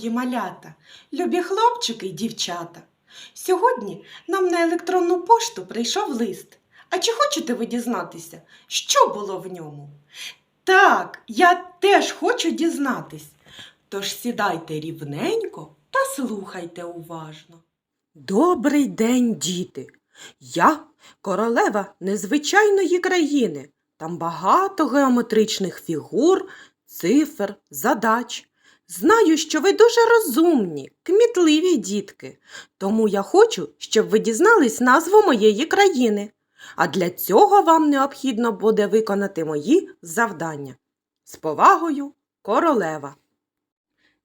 мої малята, любі хлопчики й дівчата. Сьогодні нам на електронну пошту прийшов лист. А чи хочете ви дізнатися, що було в ньому? Так, я теж хочу дізнатись. Тож сідайте рівненько та слухайте уважно. Добрий день, діти! Я королева незвичайної країни. Там багато геометричних фігур, цифр, задач. Знаю, що ви дуже розумні, кмітливі дітки. Тому я хочу, щоб ви дізнались назву моєї країни. А для цього вам необхідно буде виконати мої завдання. З повагою, королева.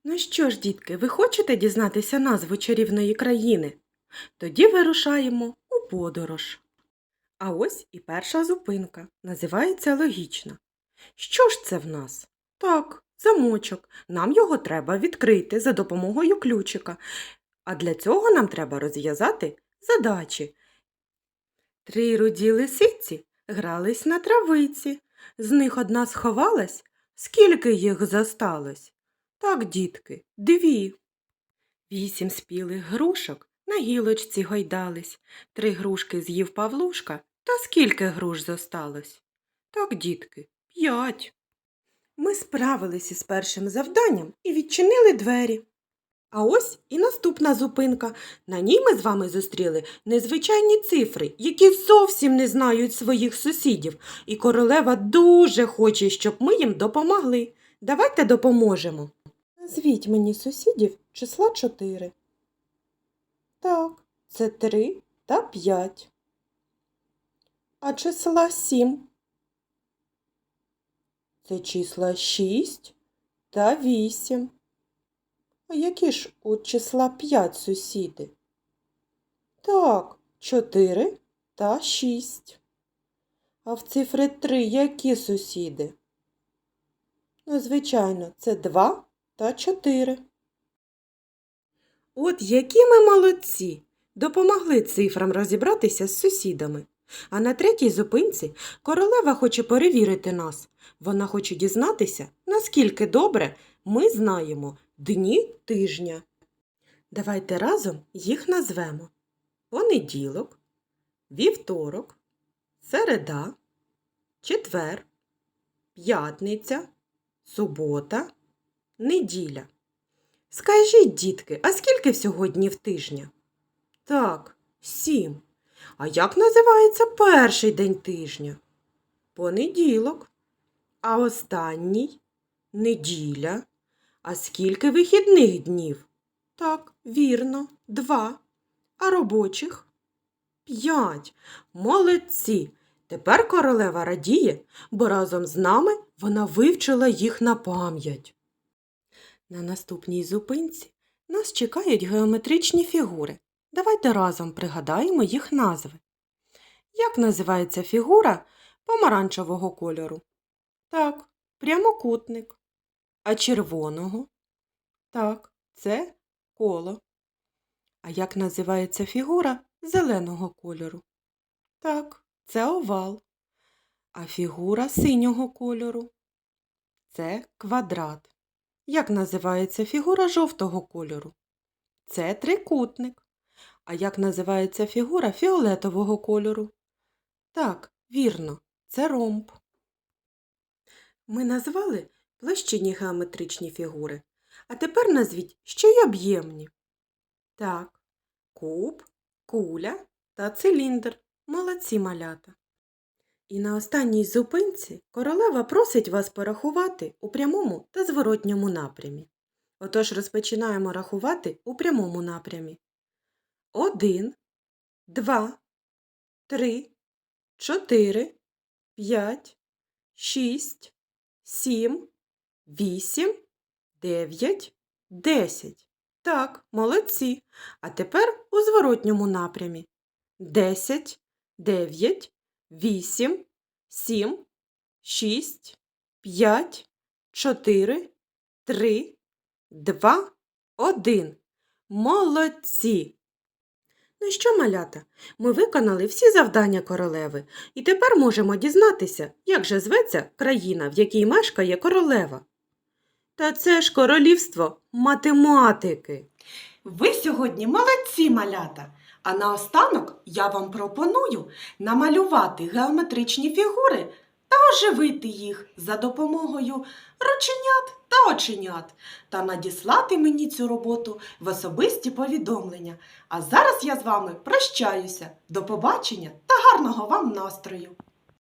Ну що ж, дітки, ви хочете дізнатися назву чарівної країни? Тоді вирушаємо у подорож. А ось і перша зупинка. Називається логічна. Що ж це в нас? Так, замочок. Нам його треба відкрити за допомогою ключика. А для цього нам треба розв'язати задачі. Три руді лисиці грались на травиці. З них одна сховалась. Скільки їх зосталось? Так, дітки, дві. Вісім спілих грушок на гілочці гойдались. Три грушки з'їв Павлушка. Та скільки груш зосталось? Так, дітки, п'ять. Ми справились із першим завданням і відчинили двері. А ось і наступна зупинка. На ній ми з вами зустріли незвичайні цифри, які зовсім не знають своїх сусідів, і королева дуже хоче, щоб ми їм допомогли. Давайте допоможемо. Назвіть мені сусідів числа 4. Так, це 3 та 5. А числа 7. Це числа 6 та 8. А які ж у числа 5 сусіди? Так, 4 та 6. А в цифри 3 які сусіди? Ну, звичайно, це 2 та 4. От які ми молодці! Допомогли цифрам розібратися з сусідами. А на третій зупинці королева хоче перевірити нас. Вона хоче дізнатися, наскільки добре ми знаємо дні тижня. Давайте разом їх назвемо. Понеділок, вівторок, середа, четвер, п'ятниця, субота, неділя. Скажіть, дітки, а скільки всього днів тижня? Так, сім. А як називається перший день тижня? Понеділок. А останній неділя. А скільки вихідних днів? Так, вірно, два. А робочих? П'ять. Молодці. Тепер королева радіє, бо разом з нами вона вивчила їх на пам'ять. На наступній зупинці нас чекають геометричні фігури. Давайте разом пригадаємо їх назви. Як називається фігура помаранчевого кольору? Так, прямокутник. А червоного? Так, це коло. А як називається фігура зеленого кольору? Так, це овал. А фігура синього кольору? Це квадрат. Як називається фігура жовтого кольору? Це трикутник. А як називається фігура фіолетового кольору? Так, вірно, це ромб. Ми назвали площинні геометричні фігури. А тепер назвіть ще й об'ємні. Так, куб, куля та циліндр. Молодці малята. І на останній зупинці королева просить вас порахувати у прямому та зворотньому напрямі. Отож розпочинаємо рахувати у прямому напрямі. Один, два, три, чотири, п'ять, шість, сім, вісім, дев'ять, десять. Так, молодці. А тепер у зворотньому напрямі. Десять, дев'ять, вісім, сім, шість, п'ять, чотири, три, два, один. Молодці! Ну що, малята, ми виконали всі завдання королеви, і тепер можемо дізнатися, як же зветься країна, в якій мешкає королева. Та це ж королівство математики. Ви сьогодні молодці малята. А наостанок я вам пропоную намалювати геометричні фігури та оживити їх за допомогою рученят та оченят та надіслати мені цю роботу в особисті повідомлення. А зараз я з вами прощаюся. До побачення та гарного вам настрою!